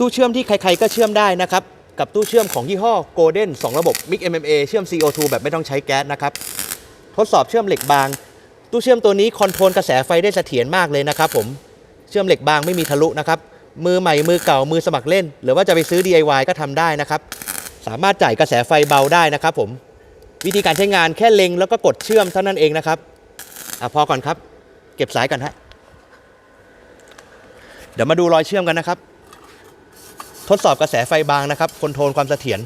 ตู้เชื่อมที่ใครๆก็เชื่อมได้นะครับ กับตู้เชื่อมของยี่ห้อ Golden 2 ระบบ Mix MMA เชื่อม CO2 แบบไม่ต้องใช้แก๊สนะครับ ทดสอบเชื่อมเหล็กบาง ตู้เชื่อมตัวนี้คอนโทรลกระแสไฟได้เสถียรมากเลยนะครับผม เชื่อมเหล็กบางไม่มีทะลุนะครับ มือใหม่ มือเก่า มือสมัครเล่น หรือว่าจะไปซื้อ DIY ก็ทำได้นะครับ สามารถจ่ายกระแสไฟเบาได้นะครับผม วิธีการใช้งานแค่เล็งแล้วก็กดเชื่อมเท่านั้นเองนะครับอะพอก่อนครับ เก็บสายก่อนฮะ เดี๋ยวมาดูรอยเชื่อมกันนะครับ ทดสอบกระแสไฟบางนะครับคอนโทรลความเสถียร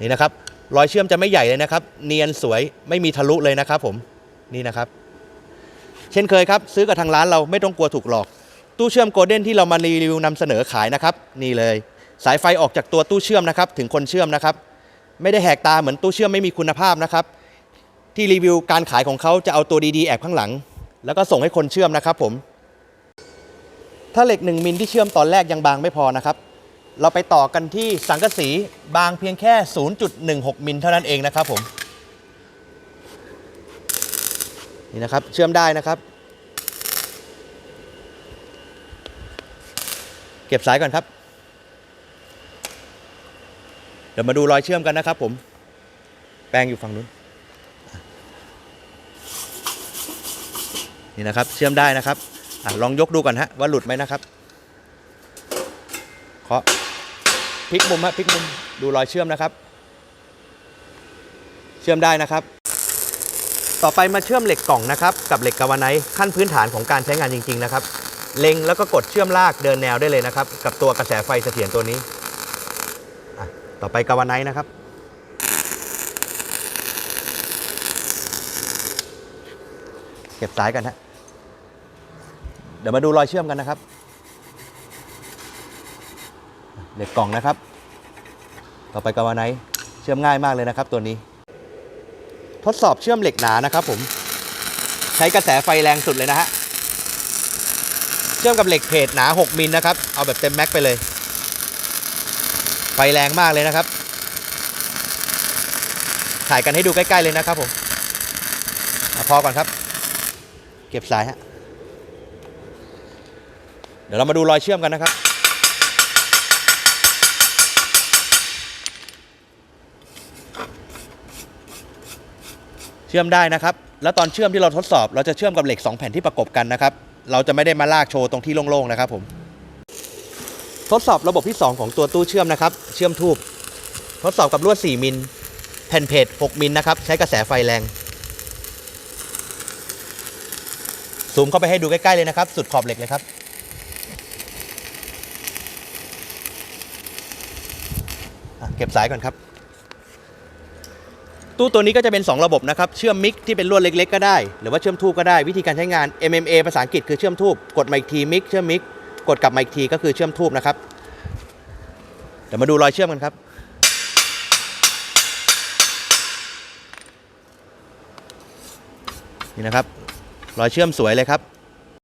นี่นะครับ รอยเชื่อมจะไม่ใหญ่เลยนะครับ เนียนสวยไม่มีทะลุเลยนะครับผมนี่นะครับ เช่นเคยครับ ซื้อกับทางร้านเราไม่ต้องกลัวถูกหลอก ตู้เชื่อมโกลเด้นที่เรามารีวิวนำเสนอขายนะครับ นี่เลย สายไฟออกจากตัวตู้เชื่อมนะครับ ถึงคนเชื่อมนะครับ ไม่ได้แหกตาเหมือนตู้เชื่อมไม่มีคุณภาพนะครับ ที่รีวิวการขายของเขาจะเอาตัวดีๆแอบข้างหลัง แล้วก็ส่งให้คนเชื่อมนะครับผม ถ้าเหล็ก 1 มิลที่เชื่อมตอนแรกยังบางไม่พอนะครับ เราไปต่อกันที่สังกะสีบางเพียงแค่ 0.16 มิลเท่านั้นเองนะครับผม นี่นะครับเชื่อมได้นะครับ เก็บสายก่อนครับ เดี๋ยวมาดูรอยเชื่อมกันนะครับผม แป้งอยู่ฝั่งนู้น นี่นะครับเชื่อมได้นะครับ อะลองยกดูก่อนฮะว่าหลุดไหมนะครับเคาะพลิกมุมฮะพลิกมุมดูรอยเชื่อมนะครับ เชื่อมได้นะครับ ต่อไปมาเชื่อมเหล็กกล่องนะครับกับเหล็กกาวาไนท์ขั้นพื้นฐานของการใช้งานจริง ๆ นะครับ เล็งแล้วก็กดเชื่อมลากเดินแนวได้เลยนะครับ กับตัวกระแสไฟเสถียรตัวนี้ต่อไปกาวาไนท์นะครับเก็บสายกันฮะ เดี๋ยวมาดูรอยเชื่อมกันนะครับเหล็กกล่องนะครับ ต่อไปกาวาไนท์เชื่อมง่ายมากเลยนะครับ ตัวนี้ ทดสอบเชื่อมเหล็กหนานะครับ ผม ใช้กระแสไฟแรงสุดเลยนะฮะเชื่อมกับเหล็กเพจหนา 6มิลนะครับ เอาแบบเต็มแม็กไปเลย ไฟแรงมากเลยนะครับถ่ายกันให้ดูใกล้ ๆ เลยนะครับผมอะพอก่อนครับ เก็บสายฮะ ดี๋ยวเรามาดูรอยเชื่อมกันนะครับ เชื่อมได้นะครับ แล้วตอนเชื่อมที่เราทดสอบ เราจะเชื่อมกับเหล็ก 2 แผ่นที่ประกบกันนะครับ เราจะไม่ได้มาลากโชว์ตรงที่โล่งๆนะครับผมทดสอบระบบที่ 2 ของตัวตู้เชื่อมนะครับ เชื่อมทูบทดสอบกับลวด 4 มิล แผ่นเพจ 6 มิลนะครับ ใช้กระแสไฟแรง ซูมเข้าไปให้ดูใกล้ ๆ เลยนะครับ สุดขอบเหล็กเลยครับ อะ เก็บสายก่อนครับ ตู้ตัวนี้ก็จะเป็น 2 ระบบนะครับ เชื่อมมิกที่เป็นลวดเล็ก ๆ ก็ได้ หรือว่าเชื่อมทูบก็ได้ วิธีการใช้งาน MMA ภาษาอังกฤษคือเชื่อมทูบกดมาอีกทีมิกเชื่อมมิกกดกลับมาอีกทีก็คือเชื่อมทูบนะครับ เดี๋ยวมาดูรอยเชื่อมกันครับนี่นะครับ รอยเชื่อมสวยเลยครับ